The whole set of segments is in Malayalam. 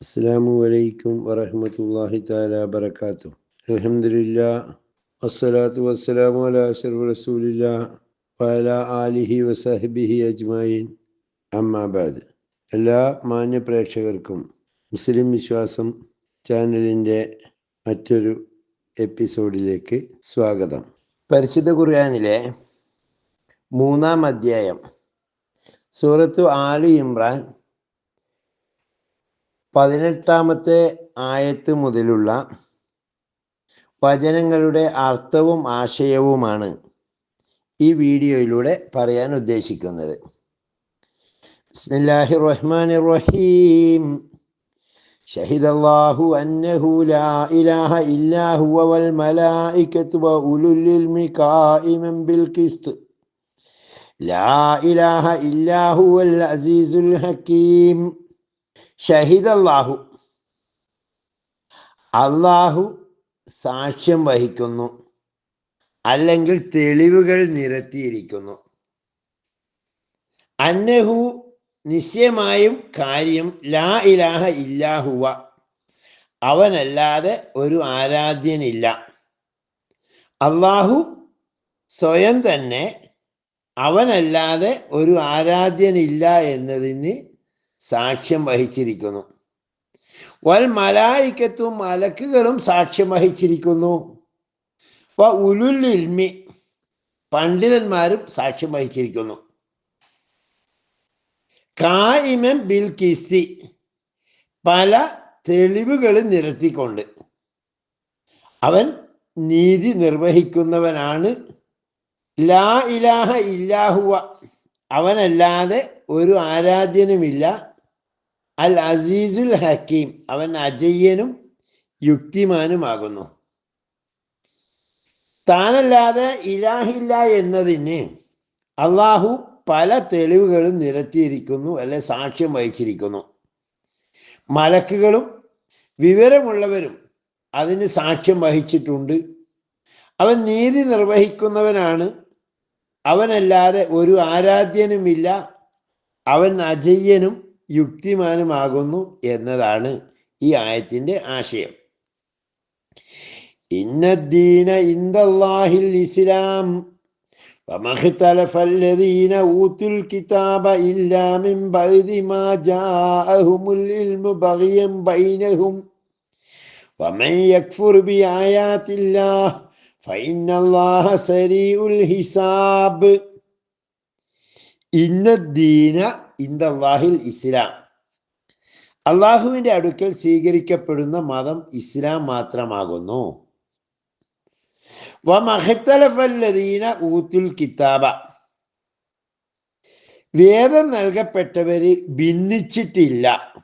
അസ്സാമു അലൈക്കും വറഹമത്തല്ലാഹി താല വബർക്കാത്തു അലഹമില്ല വസ്സലാത്തു വസ്സലാമു അല റസൂലില്ല വല ആലിഹി വസഹബിഹി അജ്മായിൻ അമ്മാബാദ് എല്ലാ മാന്യ പ്രേക്ഷകർക്കും മുസ്ലിം വിശ്വാസം ചാനലിന്റെ മറ്റൊരു എപ്പിസോഡിലേക്ക് സ്വാഗതം. പരിശുദ്ധ ഖുർആാനിലെ മൂന്നാം അധ്യായം സൂറത്തു ആലി ഇമ്രാൻ പതിനെട്ടാമത്തെ ആയത്ത് മുതലുള്ള വചനങ്ങളുടെ അർത്ഥവും ആശയവുമാണ് ഈ വീഡിയോയിലൂടെ പറയാൻ ഉദ്ദേശിക്കുന്നത് ബിസ്മില്ലാഹി റഹ്മാൻ റഹീം شهد الله أنه لا إله إلا هو والملائكة وأولو العلم قائما بالقسط لا إله إلا هو العزيز الحكيم ഷഹീദ് അള്ളാഹു അള്ളാഹു സാക്ഷ്യം വഹിക്കുന്നു. അല്ലെങ്കിൽ തെളിവുകൾ നിരത്തിയിരിക്കുന്നു. അന്നഹു നിശ്ചയമായും കാര്യം ലാ ഇലാഹ ഇല്ലാഹുവ. അവനല്ലാതെ ഒരു ആരാധ്യനില്ല. അള്ളാഹു സ്വയം തന്നെ അവനല്ലാതെ ഒരു ആരാധ്യനില്ല എന്നതിന് സാക്ഷ്യം വഹിച്ചിരിക്കുന്നു. വൽ മലായിക്കത്തും മലക്കുകളും സാക്ഷ്യം വഹിച്ചിരിക്കുന്നു. വ ഉലുൽ ഇൽമി പണ്ഡിതന്മാരും സാക്ഷ്യം വഹിച്ചിരിക്കുന്നു. കായിമൻ ബിൽ കിസ്തി പല തെളിവുകൾ നിരത്തിക്കൊണ്ട്. അവൻ നീതി നിർവഹിക്കുന്നവനാണ്. ലാ ഇലാഹ ഇല്ലാഹുവ അവനല്ലാതെ ഒരു ആരാധ്യനുമില്ല. അൽ അസീസുൽ ഹക്കീം അവൻ അജയ്യനും യുക്തിമാനുമാകുന്നു. താനല്ലാതെ ഇലാഹില്ല എന്നതിന് അള്ളാഹു പല തെളിവുകളും നിരത്തിയിരിക്കുന്നു അല്ലെ സാക്ഷ്യം വഹിച്ചിരിക്കുന്നു. മലക്കുകളും വിവരമുള്ളവരും അതിന് സാക്ഷ്യം വഹിച്ചിട്ടുണ്ട്. അവൻ നീതി നിർവഹിക്കുന്നവനാണ്. അവനല്ലാതെ ഒരു ആരാധ്യനുമില്ല. അവൻ അജയ്യനും യുക്തിമാനുമാകുന്നു എന്നതാണ് ഈ ആയത്തിൻ്റെ ആശയം ഇന്നദ്ദീന ഇന്ദല്ലാഹിൽ ഇസ്ലാം وما اختلف الذين أوتوا الكتاب إلا من بعد ما جاءهم العلم بغيا بينهم ومن يكفر بآيات الله فإن الله سريع الحساب إن الدين ഇന്ദാഹിൽ ഇസ്ലാം. അള്ളാഹുവിന്റെ അടുക്കൽ സ്വീകരിക്കപ്പെടുന്ന മതം ഇസ്ലാം മാത്രമാകുന്നു. ഊത്തുൽ കിതാബ. വേദം നൽകപ്പെട്ടവര് ഭിന്നിച്ചിട്ടില്ല.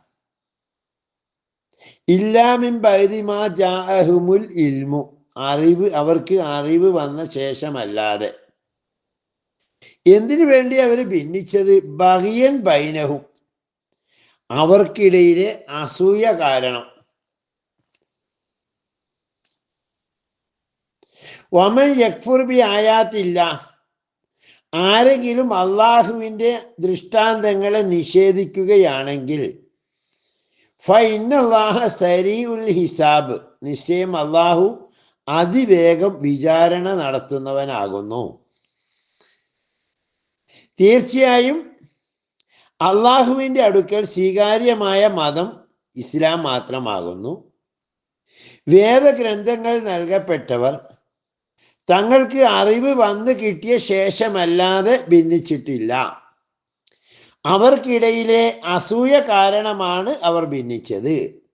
ഇല്ലാമിൻ ബൈദിമാ ജാഅഹുമുൽ ഇൽമു. അറിവ് അവർക്ക് അറിവ് വന്ന ശേഷമല്ലാതെ. എന്തിനു വേണ്ടി അവർ ഭിന്നിച്ചത്? ബഹിയൻ ബൈനഹും. അവർക്കിടയിലെ അസൂയ കാരണം. വമൻ യക്ഫുർ ബി ആയാത്തില്ല. ആരെങ്കിലും അള്ളാഹുവിന്റെ ദൃഷ്ടാന്തങ്ങളെ നിഷേധിക്കുകയാണെങ്കിൽ ഫൈനല്ലാഹ സരി ഉൽ ഹിസാബ്. നിശ്ചയം അള്ളാഹു അതിവേഗം വിചാരണ നടത്തുന്നവനാകുന്നു. തീർച്ചയായും അള്ളാഹുവിന്റെ അടുക്കൽ സ്വീകാര്യമായ മതം ഇസ്ലാം മാത്രമാകുന്നു. വേദഗ്രന്ഥങ്ങൾ നൽകപ്പെട്ടവർ തങ്ങൾക്ക് അറിവ് വന്നു കിട്ടിയ ശേഷമല്ലാതെ ഭിന്നിച്ചിട്ടില്ല. അവർക്കിടയിലെ അസൂയ കാരണമാണ് അവർ ഭിന്നിച്ചത്.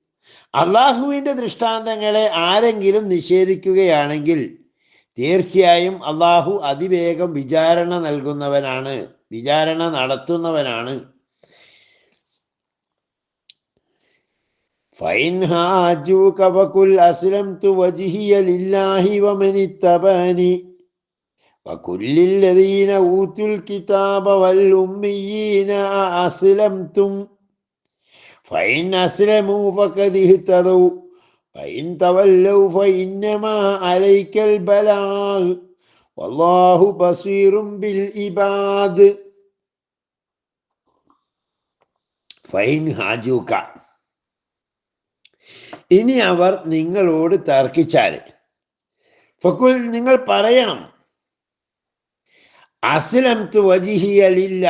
അള്ളാഹുവിന്റെ ദൃഷ്ടാന്തങ്ങളെ ആരെങ്കിലും നിഷേധിക്കുകയാണെങ്കിൽ തീർച്ചയായും അള്ളാഹു അതിവേഗം വിചാരണ നൽകുന്നവനാണ് വിചാരണ നടത്തുന്നവനാണ് فإن هاجوك فقل أسلمت وجهي لله ومن اتبعني وكل الذين أوتوا الكتاب والأميين أسلمتم فإن أسلموا فقد اهتدوا فإن تولوا فإنما عليك البلاغ والله بصير بالعباد ഫൈൻ ഹാജൂക്ക ഇനി അവർ നിങ്ങളോട് തർക്കിച്ചാൽ ഫക്കുൽ നിങ്ങൾ പറയണം അസ്ലം തു വജിഹിയലില്ല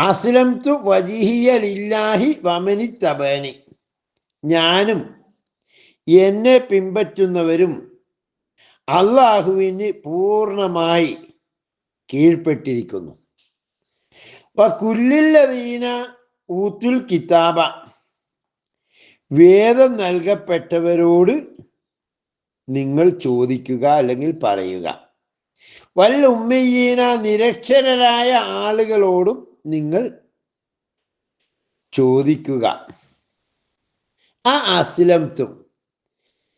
അസ്ലം തു വജിഹിയലില്ലാഹി വമനി തബനി. ഞാനും എന്നെ പിൻപറ്റുന്നവരും അള്ളാഹുവിന് പൂർണമായി കീഴ്പ്പെട്ടിരിക്കുന്നു. കുല്ലില്ലതീന ഊത്തുൽ കിതാബ. വേദം നൽകപ്പെട്ടവരോട് നിങ്ങൾ ചോദിക്കുക അല്ലെങ്കിൽ പറയുക. വല്ല ഉമ്മയ്യീന നിരക്ഷരരായ ആളുകളോടും നിങ്ങൾ ചോദിക്കുക. ആ അസ്ലംത്തും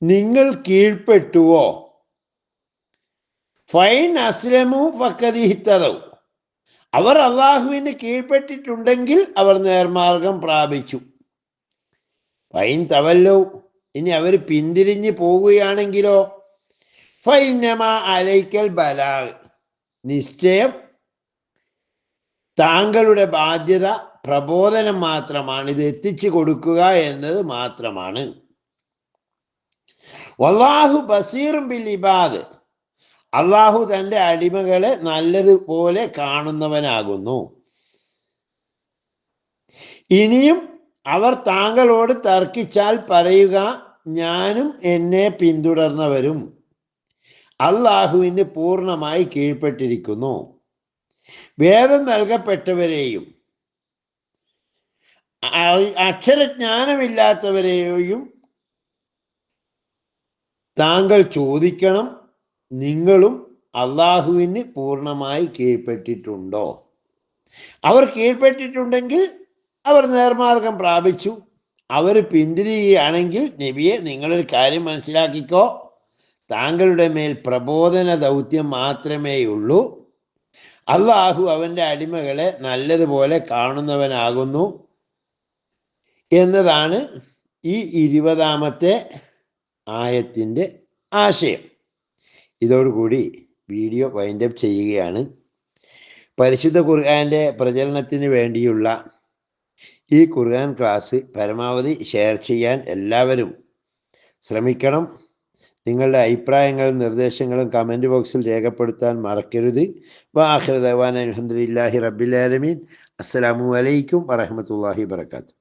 നിങ്ങൾ കീഴ്പ്പെട്ടുവോ? ഫൈൻ അസ്ലമു ഫക്കതിഹിത്തതവും അവർ അള്ളാഹുവിന് കീഴ്പ്പെട്ടിട്ടുണ്ടെങ്കിൽ അവർ നേർമാർഗം പ്രാപിച്ചു. ഫൈൻ തവല്ലോ. ഇനി അവർ പിന്തിരിഞ്ഞ് പോവുകയാണെങ്കിലോ? ഫൈനമ അലൈക്കൽ ബലാ. നിശ്ചയം താങ്കളുടെ ബാധ്യത പ്രബോധനം മാത്രമാണ്. ഇത് എത്തിച്ചു കൊടുക്കുക എന്നത് മാത്രമാണ്. വല്ലാഹു ബസീറും ബിൽ ഇബാദ്. അള്ളാഹു തന്റെ അടിമകളെ നല്ലതുപോലെ കാണുന്നവനാകുന്നു. ഇനിയും അവർ താങ്കളോട് തർക്കിച്ചാൽ പറയുക ഞാനും എന്നെ പിന്തുടർന്നവരും. അള്ളാഹുവിന് പൂർണമായി കീഴ്പ്പെട്ടിരിക്കുന്നു. വേദം നൽകപ്പെട്ടവരെയും അക്ഷരജ്ഞാനമില്ലാത്തവരെയും താങ്കൾ ചോദിക്കണം. നിങ്ങളും അള്ളാഹുവിന് പൂർണമായി കീഴ്പ്പെട്ടിട്ടുണ്ടോ? അവർ കീഴ്പ്പെട്ടിട്ടുണ്ടെങ്കിൽ അവർ നേർമാർഗം പ്രാപിച്ചു. അവർ പിന്തിരിയുകയാണെങ്കിൽ നബിയെ നിങ്ങളൊരു കാര്യം മനസ്സിലാക്കിക്കോ. താങ്കളുടെ മേൽ പ്രബോധന ദൗത്യം മാത്രമേയുള്ളൂ. അള്ളാഹു അവന്റെ അടിമകളെ നല്ലതുപോലെ കാണുന്നവനാകുന്നു എന്നതാണ് ഈ ഇരുപതാമത്തെ ആയത്തിന്റെ ആശയം. ഇതോടുകൂടി വീഡിയോ വൈൻഡപ്പ് ചെയ്യുകയാണ്. പരിശുദ്ധ ഖുർആന്റെ പ്രചരണത്തിന് വേണ്ടിയുള്ള ഈ ഖുർആൻ ക്ലാസ് പരമാവധി ഷെയർ ചെയ്യാൻ എല്ലാവരും ശ്രമിക്കണം. നിങ്ങളുടെ അഭിപ്രായങ്ങളും നിർദ്ദേശങ്ങളും കമന്റ് ബോക്സിൽ രേഖപ്പെടുത്താൻ മറക്കരുത്. വാഹിർ ദവാൻ അലഹമുല്ലാഹി റബ്ബിലാലമീൻ അസ്സലാമു അലൈക്കും വറഹമത്തല്ലാഹി വർക്കാത്തു